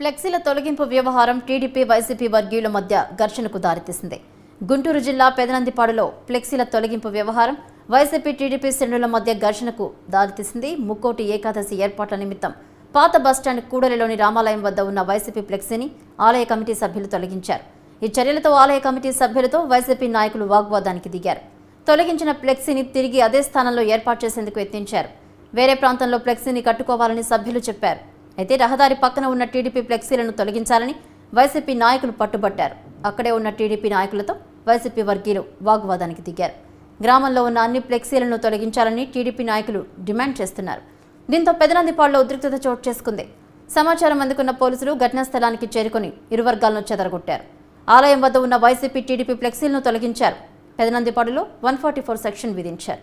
ఫ్లెక్సీల తొలగింపు వ్యవహారం TDP YCP వర్గీయుల మధ్య ఘర్షణకు దారితీసింది. గుంటూరు జిల్లా పెదనందిపాడులో ఫ్లెక్సీల తొలగింపు వ్యవహారం వైసీపీ టీడీపీ శ్రేణుల మధ్య ఘర్షణకు దారితీసింది. ముక్కోటి ఏకాదశి ఏర్పాట్ల నిమిత్తం పాత బస్టాండ్ కూడలిలోని రామాలయం వద్ద ఉన్న వైసీపీ ఫ్లెక్సీని ఆలయ కమిటీ సభ్యులు తొలగించారు. ఈ చర్యలతో ఆలయ కమిటీ సభ్యులతో వైసీపీ నాయకులు వాగ్వాదానికి దిగారు. తొలగించిన ఫ్లెక్సీని తిరిగి అదే స్థానంలో ఏర్పాటు చేసేందుకు యత్నించారు. వేరే ప్రాంతంలో ఫ్లెక్సీని కట్టుకోవాలని సభ్యులు చెప్పారు. అయితే రహదారి పక్కన ఉన్న టీడీపీ ఫ్లెక్సీలను తొలగించాలని వైసీపీ నాయకులు పట్టుబట్టారు. అక్కడే ఉన్న టీడీపీ నాయకులతో వైసీపీ వర్గీయులు వాగ్వాదానికి దిగారు. గ్రామంలో ఉన్న అన్ని ఫ్లెక్సీలను తొలగించాలని టీడీపీ నాయకులు డిమాండ్ చేస్తున్నారు. దీంతో పెదనందిపాడులో ఉద్రిక్తత చోటు చేసుకుంది. సమాచారం అందుకున్న పోలీసులు ఘటనా స్థలానికి చేరుకుని ఇరు వర్గాలను చెదరగొట్టారు. ఆలయం వద్ద ఉన్న వైసీపీ టీడీపీ ఫ్లెక్సీలను తొలగించారు. పెదనందిపాడులో వన్ ఫార్టీ ఫోర్ సెక్షన్ విధించారు.